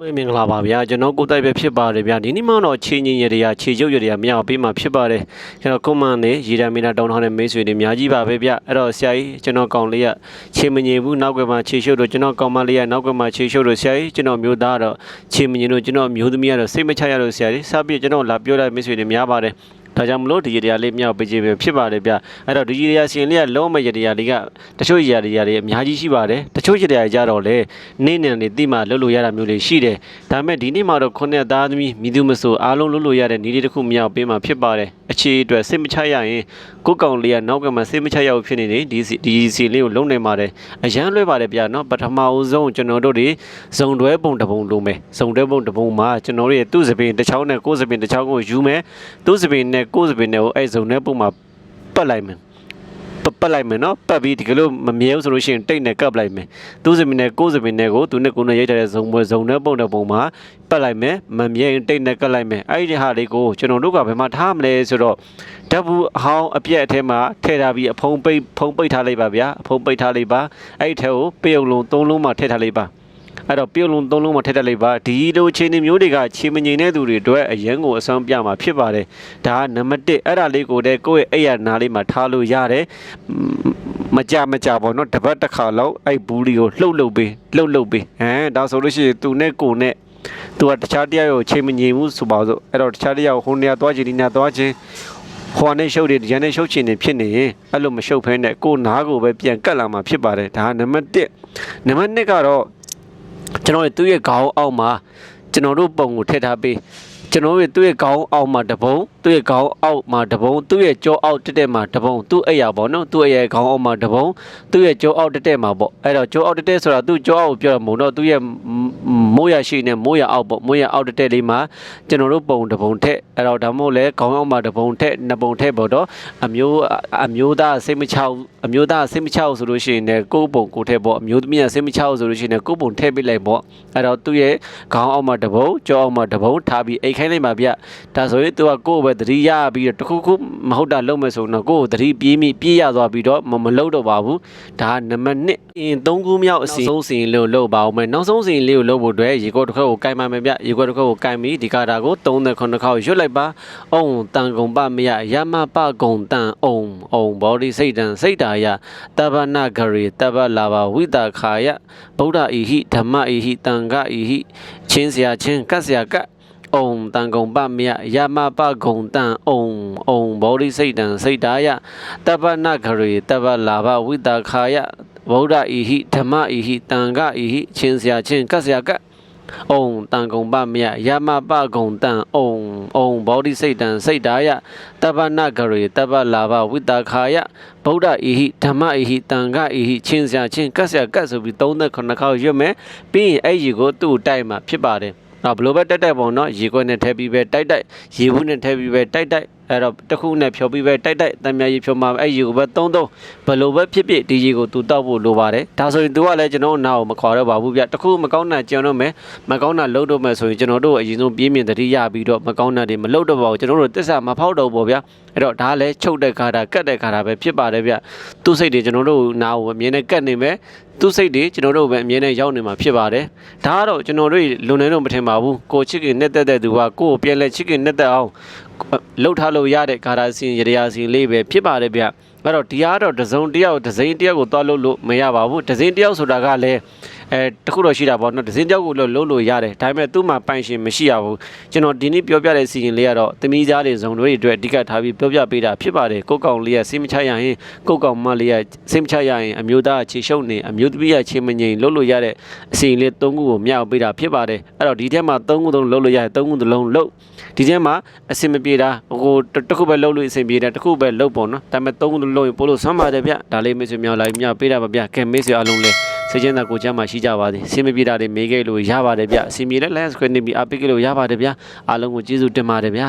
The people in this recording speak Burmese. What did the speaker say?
မင်္ဂလာပါဗျာကျွန်တော်ကိုယ်တိုင်ပဲဖြစ်ပါတယ်ဗျာဒီနေ့မှတော့ချင်းချင်းရရခြေကျုပ်ရရမြောက်ပေးမှာဖြစ်ပါတယ်ကျွန်တော်ကွန်မန်နေရေဒါမီနာတောင်းထားတဲ့မိတ်ဆွေတွေအများကြီးပါပဲဗျာအဲ့တော့ဆရာကြီးကျွန်တော်ကောင်လေးကခြေမငြိမ်ဘူးနောက်ကွယ်မှာခြေရှုပ်တော့ကျွန်တော်ကောင်မလေးကနောက်ကွယ်မှာခြေရှုပ်တော့ဆရာကြီးကျွန်တော်မျိုးသားကတော့ခြေမငြိမ်တော့ကျွန်တော်မျိုးသမီးကတော့စိတ်မချရတော့ဆရာကြီးစပြည့်ကျွန်တော်လာပြောတဲ့မိတ်ဆွေတွေများပါတယ် ဒါကြောင့်မလို့ဒီရတရားလေးမြောက်ပေးခြင်းပဲဖြစ်ပါတယ်ဗျအဲ့တော့ဒီရတရားရှင်လေးကလုံးမရတရားလေးကတချို့ရတရားတွေအများကြီးရှိပါတယ်တချို့ရတရားကြတော့လေနေ့နဲ့နေတိမှလှုပ်လို့ရတာမျိုးလေးရှိတယ်ဒါပေမဲ့ဒီနေ့မှာတော့ခုနှစ်သားသမီးမိသူမဆိုအားလုံးလှုပ်လို့ရတဲ့နေ့လေးတစ်ခုမြောက်ပေးမှာဖြစ်ပါတယ် အခြေအတွက်စိတ်မချရရင်ကိုယ်ကောင်လေးကနောက်ကမှစိတ်မချရဘူးဖြစ်နေနေဒီစီဒီစီလေးကိုလုံနေပါတယ်အရန်လွဲပါတယ်ဗျာနော်ပထမဦးဆုံးကျွန်တော်တို့တွေဇုံတွဲပုံတစ်ပုံလုံးမယ်ဇုံတွဲပုံတစ်ပုံမှာကျွန်တော်တို့ရဲ့သူ့စပင်တစ်ချောင်းနဲ့ကိုယ်စပင်တစ်ချောင်းကိုယူမယ်သူ့စပင်နဲ့ကိုယ်စပင်နဲ့ကိုအဲ့ဇုံနဲ့ပုံမှာပတ်လိုက်မယ် ပတ်ပတ်လိုက်မယ်နော်ပတ်ပြီးဒီကလို့မမြဲဘူးဆိုလို့ရှိရင်တိတ်နဲ့ကပ်လိုက်မယ်သူ့စပင်နဲ့ကိုယ်စပင်နဲ့ကိုသူနဲ့ကိုယ်နဲ့ရိုက်ထားတဲ့ဇုံပွဲဇုံနဲ့ပုံတဲ့ပုံမှာပတ်လိုက်မယ်မမြဲရင်တိတ်နဲ့ကပ်လိုက်မယ်အဲ့ဒီဟာလေးကိုကျွန်တော်တို့ကဘယ်မှာထားမလဲဆိုတော့ဓာတ်ဘူးအဟောင်းအပြက်အထဲမှာထည့်ထားပြီးအဖုံးပိတ်ဖုံးပိတ်ထားလိုက်ပါဗျာအဖုံးပိတ်ထားလိုက်ပါအဲ့ဒီထဲကိုပေုံလုံးသုံးလုံးမှထည့်ထားလိုက်ပါ အဲ့တော့ပြုတ်လုံးသုံးလုံးမထက်တက်လိုက်ပါဒီလိုခြေနေမျိုးတွေကခြေမငိန်တဲ့သူတွေအတွက်အရင်ကိုအဆောင်ပြမှာဖြစ်ပါတယ်ဒါကနံပါတ်1အဲ့ဒါလေးကိုတည်းကိုယ့်ရဲ့အိယာနာလေးမှာထားလို့ရတယ်မကြမကြပေါ့နော်တပတ်တစ်ခါလောက်အဲ့ဘူးလီကိုလှုပ်လှုပ်ပေးလှုပ်လှုပ်ပေးဟမ်ဒါဆိုလို့ရှိရင်သူနဲ့ကိုနဲ့သူကတခြားတရားကိုခြေမငိန်ဘူးဆိုပါစို့အဲ့တော့တခြားတရားကိုဟိုနေရာသွားချင်ဒီနေရာသွားချင်ဟိုနဲ့ရှုပ်တယ်ဒီနဲ့ရှုပ်ချင်နေဖြစ်နေရင်အဲ့လိုမရှုပ်ဖဲနဲ့ကိုနားကိုပဲပြန်ကတ်လာမှာဖြစ်ပါတယ်ဒါကနံပါတ်1နံပါတ်2ကတော့ ကျွန်တော်တို့သူ့ရဲ့ခေါင်းအောက်မှာကျွန်တော်တို့ပုံကိုထည့်ထားပေးကျွန်တော်တို့သူ့ရဲ့ခေါင်းအောက်မှာတပုံသူ့ရဲ့ခေါင်းအောက်မှာတပုံသူ့ရဲ့ကြောအောက်တက်တက်မှာတပုံသူ့အိယာပေါ့နော်သူ့ရဲ့ခေါင်းအောက်မှာတပုံသူ့ရဲ့ကြောအောက်တက်တက်မှာပေါ့အဲ့တော့ကြောအောက်တက်တက်ဆိုတာသူ့ကြောအောက်ကိုပြောရမို့တော့သူ့ရဲ့မိုးရရှိနေမိုးရအောက်ပေါ့မိုးရအောက်တက်တက်လေးမှာကျွန်တော်တို့ပုံတပုံထက်အဲ့တော့ဒါမှမဟုတ်လဲခေါင်းအောက်မှာတပုံထက်နှစ်ပုံထက်ပေါ့တော့အမျိုးအမျိုးသားစိတ်မချဘူးအမျိုးသားစိတ်မချဘူးဆိုလို့ရှိရင်လည်းကိုယ့်ပုံကိုယ်ထက်ပေါ့အမျိုးသမီးကစိတ်မချဘူးဆိုလို့ရှိရင်လည်းကိုယ့်ပုံထည့်ပေးလိုက်ပေါ့အဲ့တော့သူ့ရဲ့ခေါင်းအောက်မှာတပုံကြောအောက်မှာတပုံထားပြီးအိတ်ခိုင်းလိုက်ပါဗျဒါဆိုရင်သူကကိုယ့်ပဲသတိရပြီးတော့တခုခုမဟုတ်တာလုပ်မယ်ဆိုတော့ကိုယ်သတိပြေးမိပြေးရသွားပြီးတော့မလုပ်တော့ပါဘူးဒါနံပါတ်1အင်း၃ခုမြောက်အစီဆုံးစီရင်လို့လုပ်ပါအောင်မယ်နောက်ဆုံးစီရင်လေးကိုလုပ်ဖို့အတွက်ရေကောတစ်ခွက်ကိုကင်ပါမယ်ဗျရေကောတစ်ခွက်ကိုကင်ပြီးဒီကတာကို39ခေါက်ရွတ်လိုက်ပါအုံတန်ကုံပမရရမပကုံတန်အုံအုံဘောဓိစိတ်တန်စိတ်တာယတဗနာဂရေတဗလာဘဝိတာခာယဗုဒ္ဓဤဟိဓမ္မဤဟိတန်ခဤဟိချင်းစရာချင်းကတ်စရာကတ် ။ဩတန်ကုံပမယယမပကုံတန်ဩဩဘောဓိစိတ်တံစိတ်တာယတပ္ပနခရေတပ္ပလာဘဝိတာခာယဗုဒ္ဓဤဟိဓမ္မဤဟိတန်ခဤဟိချင်းစရာချင်းကတ်စရာကတ်။ဩတန်ကုံပမယယမပကုံတန်ဩဩဘောဓိစိတ်တံစိတ်တာယတပ္ပနဂရေတပ္ပလာဘဝိတာခာယဗုဒ္ဓဤဟိဓမ္မဤဟိတန်ခဤဟိချင်းစရာချင်းကတ်စရာကတ်ဆိုပြီး39ခေါက်ရွတ်မယ်။ပြီးရင်အဲ့ဒီကိုသူ့တိုက်မှာဖြစ်ပါတယ်။ နော်ဘလိုပဲတက်တက်ပေါ့နော်ရေခွက်နဲ့ထည့်ပြီးပဲတိုက်တိုက်ရေဘူးနဲ့ထည့်ပြီးပဲတိုက်တိုက် အဲ့တော့တစ်ခုနဲ့ဖြောပြီးပဲတိုက်တိုက်တံမြရေဖြောမှာအဲ့ရေကိုပဲသုံးသုံးဘလို့ပဲဖြစ်ဖြစ်ဒီရေကိုသူတောက်ဖို့လိုပါတယ်ဒါဆိုရင်သူကလည်းကျွန်တော်နားကိုမခေါ်တော့ပါဘူးဗျတစ်ခုမကောင်းတာကြံတော့မယ်မကောင်းတာလုပ်တော့မယ်ဆိုရင်ကျွန်တော်တို့အရင်ဆုံးပြင်းပြင်းတတိရပြီးတော့မကောင်းတာတွေမလုပ်တော့ပါဘူးကျွန်တော်တို့တစ္ဆာမဖောက်တော့ဘူးဗျအဲ့တော့ဒါလည်းချုပ်တဲ့ခါတာကတ်တဲ့ခါတာပဲဖြစ်ပါတယ်ဗျသူ့စိတ်တွေကျွန်တော်တို့နားကိုအမြင်နဲ့ကတ်နေမယ်သူ့စိတ်တွေကျွန်တော်တို့ပဲအမြင်နဲ့ရောက်နေမှာဖြစ်ပါတယ်ဒါကတော့ကျွန်တော်တို့လွန်နေတော့မထင်ပါဘူးကိုချစ်ကင်နဲ့တက်တဲ့သူကကိုကိုပြန်လဲချစ်ကင်နဲ့တက်အောင် လှုပ်ထားလို့ရတဲ့ဂါရာစင်ရရစင်လေးပဲဖြစ်ပါတယ်ဗျအဲ့တော့ဒီကတော့ဒဇုံတယောက်ဒဇိန်တယောက်ကိုသွားလို့လို့မရပါဘူးဒဇိန်တယောက်ဆိုတာကလည်း အဲတခုတော့ရှိတာပေါ့နော်ဒဇင်းတောက်ကိုလို့လုံးလို့ရတယ်ဒါပေမဲ့သူ့မှာပိုင်ရှင်မရှိရဘူးကျွန်တော်ဒီနေ့ပြောပြတဲ့စီရင်လေးကတော့သမီးသားတွေဇုံတွေအတွက်အဓိကထားပြီးပြောပြပေးတာဖြစ်ပါတယ်ကိုကောင်လေးကစိတ်မချရရင်ကိုကောင်မလေးကစိတ်မချရရင်အမျိုးသားခြေရှုပ်နေအမျိုးသမီးကခြေမငိန်လုံးလို့ရတဲ့အစီရင်လေး၃ခုကိုမျှောက်ပေးတာဖြစ်ပါတယ်အဲ့တော့ဒီထဲမှာ၃ခုသုံးလုံးလို့ရတယ်၃ခုသလုံးလုံးဒီထဲမှာအစင်မပြေတာဟိုတစ်ခုပဲလုံးလို့အစင်ပြေတာတစ်ခုပဲလုံးပေါ့နော်ဒါပေမဲ့၃ခုလုံးရင်ပို့လို့ဆွမ်းပါတယ်ဗျဒါလေးမေ့ဆွေမြောက်လိုက်မျှပေးတာပါဗျကဲမေ့ဆွေအားလုံးလေး စိတ်ချမ်းသာကိုယ်ချမ်းသာရှိကြပါစေစင်မပြေတာတွေမေးခဲ့လို့ရပါတယ်ဗျအစင်ပြေတဲ့ lens ခွင့်နေပြီးအပိတ်ခဲ့လို့ရပါတယ်ဗျအားလုံးကိုကျေးဇူးတင်ပါတယ်ဗျ